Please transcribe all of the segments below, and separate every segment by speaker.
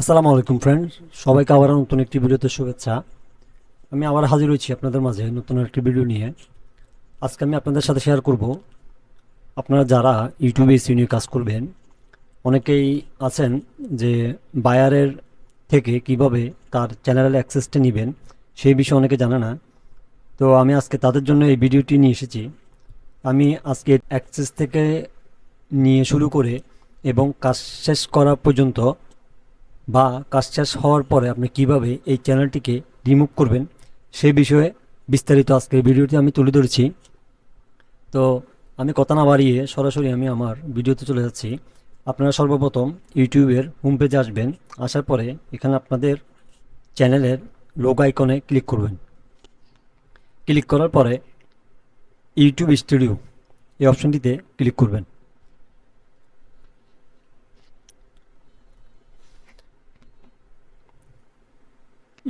Speaker 1: আসসালামু আলাইকুম ফ্রেন্ড সবাইকে আবার নতুন একটি ভিডিওতে শুভেচ্ছা। আমি আবার হাজির হয়েছি আপনাদের মাঝে নতুন একটি ভিডিও নিয়ে। আজকে আমি আপনাদের সাথে শেয়ার করব। আপনারা যারা ইউটিউবে এসিও নিয়ে কাজ করবেন, অনেকেই আছেন যে বায়ারের থেকে কীভাবে তার চ্যানেলের অ্যাক্সেসটা নেবেন, সেই বিষয়ে অনেকে জানে না। তো আমি আজকে তাদের জন্য এই ভিডিওটি নিয়ে এসেছি। আমি আজকে অ্যাক্সেস থেকে নিয়ে শুরু করে এবং কাজ শেষ করা পর্যন্ত বা কাজ শেষ হওয়ার পরে আপনি কীভাবে এই চ্যানেলটিকে রিমুভ করবেন সেই বিষয়ে বিস্তারিত আজকের ভিডিওটি আমি তুলে ধরেছি। তো আমি কথা না বাড়িয়ে সরাসরি আমি আমার ভিডিওতে চলে যাচ্ছি। আপনারা সর্বপ্রথম ইউটিউবের হোম পেজে আসবেন, আসার পরে এখানে আপনাদের চ্যানেলের লোগ আইকনে ক্লিক করবেন। ক্লিক করার পরে ইউটিউব স্টুডিও এই অপশনটিতে ক্লিক করবেন।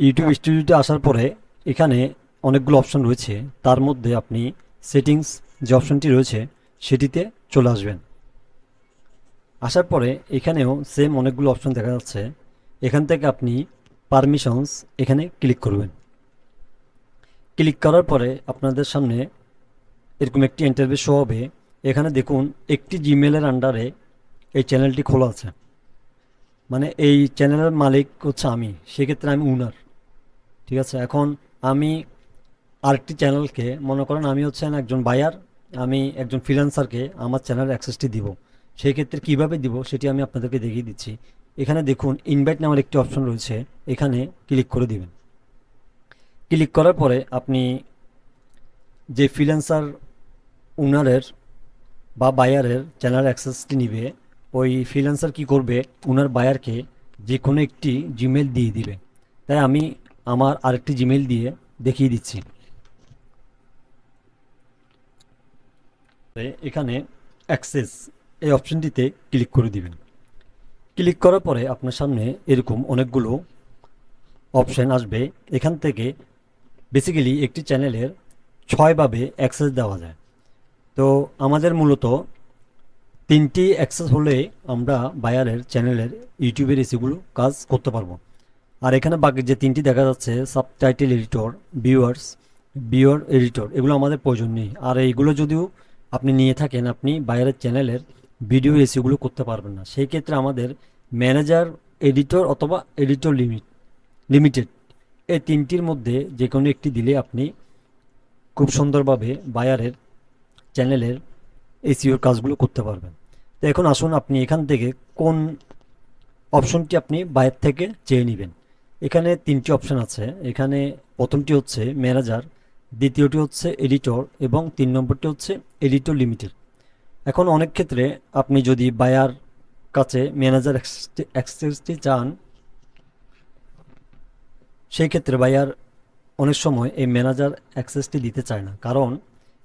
Speaker 1: ইউটিউব স্টুডিওতে আসার পরে এখানে অনেকগুলো অপশন রয়েছে। তার মধ্যে আপনি সেটিংস যে অপশনটি রয়েছে, সেটিতে চলে আসবেন। আসার পরে এখানেও সেম অনেকগুলো অপশন দেখা যাচ্ছে। এখান থেকে আপনি পারমিশনস এখানে ক্লিক করবেন। ক্লিক করার পরে আপনাদের সামনে এরকম একটি ইন্টারভিউ শো হবে। এখানে দেখুন, একটি জিমেলের আন্ডারে এই চ্যানেলটি খোলা আছে। মানে এই চ্যানেলের মালিক হচ্ছে আমি। সেক্ষেত্রে আমি উনার ঠিক আছে, এখন আমি আরেকটি চ্যানেলকে, মনে করেন আমি হচ্ছেন একজন বায়ার আমি একজন ফ্রিল্যান্সারকে আমার চ্যানেল অ্যাক্সেসটি দিব। সেই ক্ষেত্রে কীভাবে দিব সেটি আমি আপনাদেরকে দেখিয়ে দিচ্ছি। এখানে দেখুন ইনভাইট নামের একটি অপশন রয়েছে, এখানে ক্লিক করে দিবেন। ক্লিক করার পরে আপনি যে ফ্রিল্যান্সার ওনারের বা বায়ারের চ্যানেল অ্যাক্সেসটি নিবে, ওই ফ্রিল্যান্সার কি করবে? ওনার বায়ারকে যে কোনো একটি জিমেল দিয়ে দিবে। তাই আমি আমার আরেকটি জিমেল দিয়ে দেখিয়ে দিচ্ছি। এখানে অ্যাক্সেস এই অপশনটিতে ক্লিক করে দিবেন। ক্লিক করার পরে আপনার সামনে এরকম অনেকগুলো অপশান আসবে। এখান থেকে বেসিক্যালি একটি চ্যানেলের ছয়ভাবে অ্যাক্সেস দেওয়া যায়। তো আমাদের মূলত তিনটি অ্যাক্সেস হলে আমরা বায়ারের চ্যানেলের ইউটিউবের এসিগুলো কাজ করতে পারব। আর এখানে বাকি যে তিনটি দেখা যাচ্ছে subtitle editor viewers viewer editor এগুলো আমাদের প্রয়োজন নেই। আর এইগুলো যদিও আপনি নিয়ে থাকেন, আপনি বায়ারের চ্যানেলের ভিডিও এসিগুলো করতে পারবেন না। সেই ক্ষেত্রে আমাদের ম্যানেজার এডিটর অথবা এডিটর লিমিট লিমিটেড এই তিনটির মধ্যে যে কোনো একটি দিলে আপনি খুব সুন্দরভাবে বায়ারের চ্যানেলের এসিওর কাজগুলো করতে পারবেন। তো এখন আসুন, আপনি এখান থেকে কোন অপশনটি আপনি বাইরে থেকে চেয়ে নেবেন। এখানে তিনটি অপশন আছে। এখানে প্রথমটি হচ্ছে ম্যানেজার, দ্বিতীয়টি হচ্ছে এডিটর এবং তিন নম্বরটি হচ্ছে এডিটর লিমিটেড। এখন অনেক ক্ষেত্রে আপনি যদি বায়ার কাছে ম্যানেজার অ্যাক্সেসটি চান, সেই ক্ষেত্রে বায়ার অনেক সময় এই ম্যানেজার অ্যাক্সেসটি দিতে চায় না। কারণ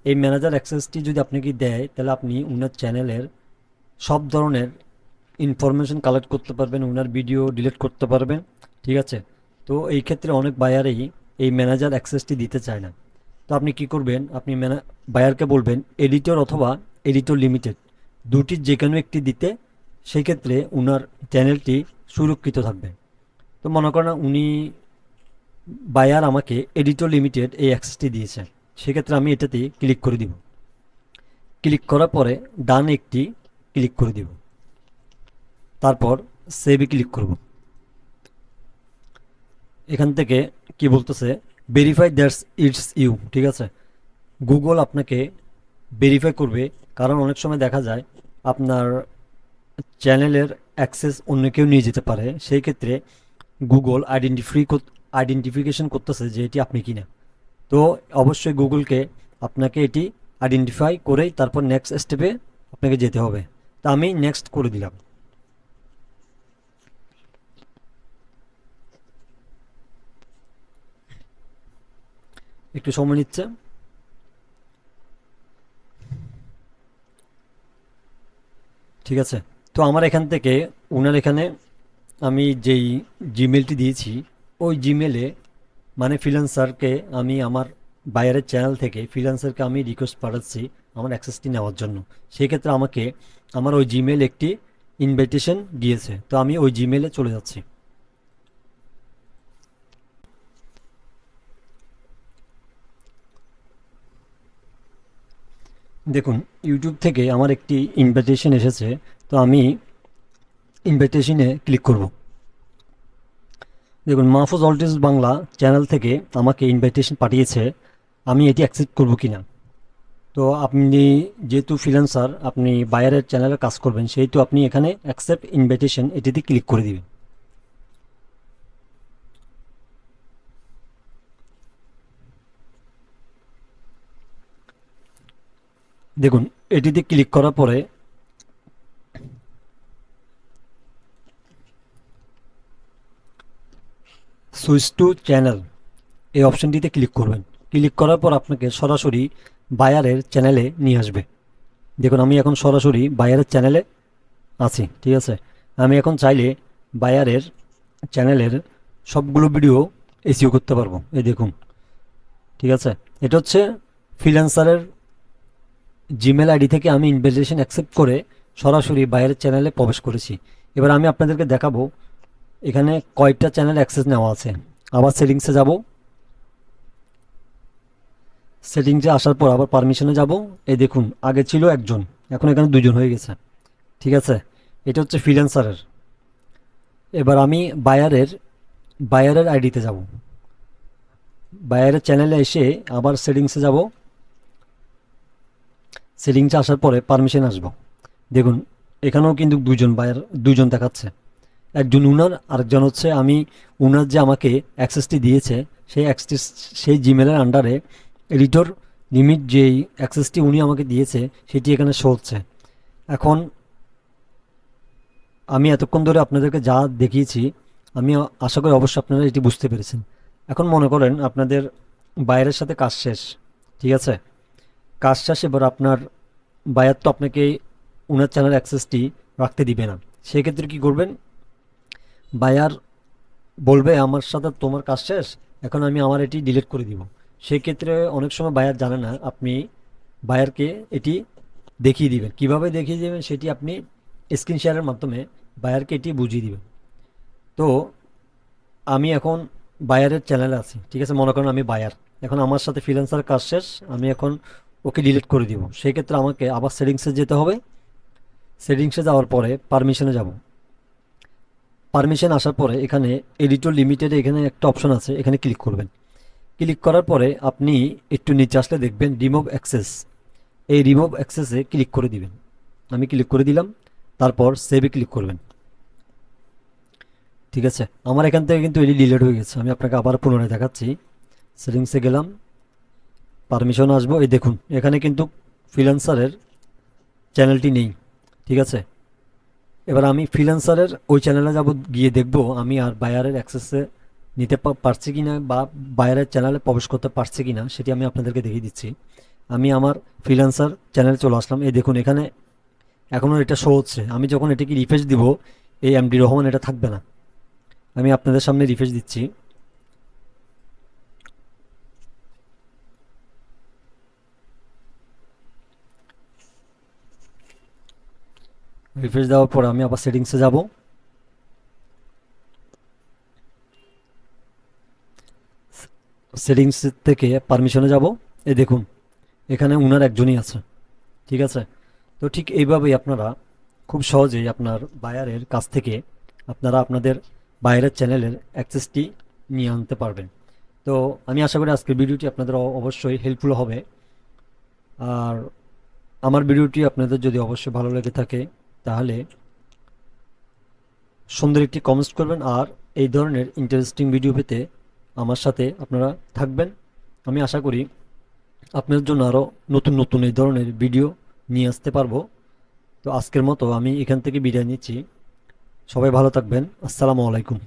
Speaker 1: এই ম্যানেজার অ্যাক্সেসটি যদি আপনাকে দেয়, তাহলে আপনি উনার চ্যানেলের সব ধরনের ইনফরমেশন কালেক্ট করতে পারবেন, ওনার ভিডিও ডিলিট করতে পারবেন, ঠিক আছে? তো এই ক্ষেত্রে অনেক বায়ারেই এই ম্যানেজার অ্যাক্সেসটি দিতে চায় না। তো আপনি কি করবেন? আপনি বায়ারকে বলবেন এডিটর অথবা এডিটর লিমিটেড দুটির যে কোনো একটি দিতে, সেই ক্ষেত্রে উনার চ্যানেলটি সুরক্ষিত থাকবে। তো মনে করেন উনি বায়ার আমাকে এডিটর লিমিটেড এই অ্যাক্সেসটি দিয়েছে। সেক্ষেত্রে আমি এটাতে ক্লিক করে দিব। ক্লিক করার পরে ডান একটি ক্লিক করে দিব। তারপর সেভে ক্লিক করব। এখান থেকে কি বলতেছে? ভেরিফাই দ্যাটস ইটস ইউ ঠিক আছে? গুগল আপনাকে ভেরিফাই করবে, কারণ অনেক সময় দেখা যায় আপনার চ্যানেলের অ্যাক্সেস অন্য কেউ নিয়ে যেতে পারে। সেই ক্ষেত্রে গুগল আইডেন্টিফাই আইডেন্টিফিকেশন করতেছে যে এটি আপনি কিনা। তো অবশ্যই গুগলকে আপনাকে এটি আইডেন্টিফাই করেই তারপর নেক্সট স্টেপে আপনাকে যেতে হবে। তা আমি নেক্সট করে দিলাম। একটু সময় নিচ্ছে। ঠিক আছে? তো আমার এখান থেকে ওনার এখানে আমি যেই জিমেলটি দিয়েছি, ওই জিমেলে মানে ফ্রিল্যান্সারকে আমি আমার বাইরের চ্যানেল থেকে ফ্রিল্যান্সারকে আমি রিকোয়েস্ট পাঠাচ্ছি আমার অ্যাক্সেসটি নেওয়ার জন্য। সেই ক্ষেত্রে আমাকে আমার ওই জিমেল একটি ইনভাইটেশন দিয়েছে। তো আমি ওই জিমেলে চলে যাচ্ছি। দেখুন ইউটিউব থেকে আমার একটি ইনভাইটেশন এসেছে, তো আমি ইনভিটেশনে ক্লিক করব। দেখুন, মাহফুজ অল্টিস বাংলা চ্যানেল থেকে আমাকে ইনভাইটেশন পাঠিয়েছে, আমি এটি অ্যাকসেপ্ট করব কি না তো আপনি যেহেতু ফ্রিল্যান্সার আপনি বায়ারের চ্যানেলে কাজ করবেন, সেহেতু আপনি এখানে অ্যাকসেপ্ট ইনভিটেশন এটিতে ক্লিক করে দিবেন। দেখুন, এটিতে ক্লিক করার পরে সুইচ টু চ্যানেল এই অপশনটিতে ক্লিক করবেন। ক্লিক করার পর আপনাকে সরাসরি বায়ারের চ্যানেলে নিয়ে আসবে। দেখুন, আমি এখন সরাসরি বায়ারের চ্যানেলে আছি, ঠিক আছে? আমি এখন চাইলে বায়ারের চ্যানেলের সবগুলো ভিডিও এসিও করতে পারব। এই দেখুন, ঠিক আছে? এটা হচ্ছে ফ্রিল্যান্সারের জিমেল আইডি থেকে আমি ইনভিটেশন অ্যাকসেপ্ট করে সরাসরি বাইরের চ্যানেলে প্রবেশ করেছি। এবার আমি আপনাদেরকে দেখাবো, এখানে কয়েকটা চ্যানেল অ্যাক্সেস নেওয়া আছে। আবার সেটিংসে যাব। সেটিংসে আসার পর আবার পারমিশনে যাব। এই দেখুন, আগে ছিল একজন, এখন এখানে দুজন হয়ে গেছে। ঠিক আছে? এটা হচ্ছে ফ্রিল্যান্সারের এবার আমি বায়ারের বায়ারের আইডিতে যাব। বায়ারের চ্যানেলে এসে আবার সেটিংসে যাব। সেটিংসে আসার পরে পারমিশন আসব। দেখুন, এখানেও কিন্তু দুজন বায়ার দুজন দেখাচ্ছে। একজন উনার আরেকজন হচ্ছে আমি। উনার যে আমাকে অ্যাক্সেসটি দিয়েছে, সেই অ্যাক্সেস সেই জিমেলের আন্ডারে এডিটর লিমিট যেই অ্যাক্সেসটি উনি আমাকে দিয়েছে, সেটি এখানে শো হচ্ছে। এখন আমি এতক্ষণ ধরে আপনাদেরকে যা দেখিয়েছি, আমি আশা করি অবশ্যই আপনারা এটি বুঝতে পেরেছেন। এখন মনে করেন আপনাদের বাইরের সাথে কাজ শেষ, ঠিক আছে? কাজ শেষ, এবার আপনার বায়ার তো আপনাকে ওনার চ্যানেল অ্যাক্সেসটি রাখতে দিবে না। সেক্ষেত্রে কী করবেন? বায়ার বলবে, আমার সাথে তোমার কাজ শেষ, এখন আমি আমার এটি ডিলিট করে দিব। সেক্ষেত্রে অনেক সময় বায়ার জানে না, আপনি বায়ারকে এটি দেখিয়ে দিবেন। কীভাবে দেখিয়ে দেবেন? সেটি আপনি স্ক্রিন শেয়ারের মাধ্যমে বায়ারকে এটি বুঝিয়ে দিবেন। তো, আমি এখন বায়ারের চ্যানেলে আছি, ঠিক আছে? মনে করেন আমি বায়ার। এখন আমার সাথে ফ্রিল্যান্সার কাজ শেষ, আমি এখন ওকে ডিলিট করে দিব। সেই ক্ষেত্রে আমাকে আবার সেটিংসে যেতে হবে। সেটিংসে যাওয়ার পরে পারমিশনে যাব। পারমিশন আসার পরে এখানে এডিটর লিমিটেড এখানে একটা অপশন আছে, এখানে ক্লিক করবেন। ক্লিক করার পরে আপনি একটু নিচে আসলে দেখবেন রিমুভ অ্যাক্সেস এই রিমুভ অ্যাক্সেসে ক্লিক করে দিবেন। আমি ক্লিক করে দিলাম, তারপর সেভে ক্লিক করবেন। ঠিক আছে? আমার এখান থেকে কিন্তু এটি ডিলেট হয়ে গেছে। আমি আপনাকে আবার পুনরায় দেখাচ্ছি। সেটিংসে গেলাম। পারমিশন আসব। এই দেখুন, এখানে কিন্তু ফ্রিল্যান্সারের চ্যানেলটি নেই, ঠিক আছে? এবার আমি ফ্রিল্যান্সারের ওই চ্যানেলে যাব, গিয়ে দেখব আমি আর বায়ারের অ্যাক্সেসে নিতে পারছি কি না বা বায়ারের চ্যানেলে প্রবেশ করতে পারছি কি না সেটি আমি আপনাদেরকে দেখিয়ে দিচ্ছি। আমি আমার ফ্রিল্যান্সার চ্যানেলে চলে আসলাম। এই দেখুন, এখানে এখনও এটা শো হচ্ছে। আমি যখন এটিকে রিফ্রেশ দিব, এই এমডি রহমান এটা থাকবে না। আমি আপনাদের সামনে রিফ্রেশ দিচ্ছি। রিফ্রেশ দেওয়ার পর আমি আবার সেটিংসে যাব। সেটিংস থেকে পারমিশনে যাব। এই দেখুন, এখানে উনার একজনই আছে, ঠিক আছে? তো ঠিক এইভাবেই আপনারা খুব সহজেই আপনার বায়ারের কাছ থেকে আপনারা আপনাদের বাইরের চ্যানেলের অ্যাক্সেসটি নিয়ে আনতে পারবেন। তো আমি আশা করি আজকের ভিডিওটি আপনাদের অবশ্যই হেল্পফুল হবে। আর আমার ভিডিওটি আপনাদের যদি অবশ্যই ভালো লেগে থাকে তাহলে সুন্দর একটি কমেন্টস করবেন আর এই ধরনের ইন্টারেস্টিং ভিডিও পেতে আমার সাথে আপনারা থাকবেন। আমি আশা করি আপনাদের জন্য আরও নতুন নতুন এই ধরনের ভিডিও নিয়ে আসতে পারব। তো আজকের মতো আমি এখান থেকে বিদায় নিচ্ছি। সবাই ভালো থাকবেন। আসসালামু আলাইকুম।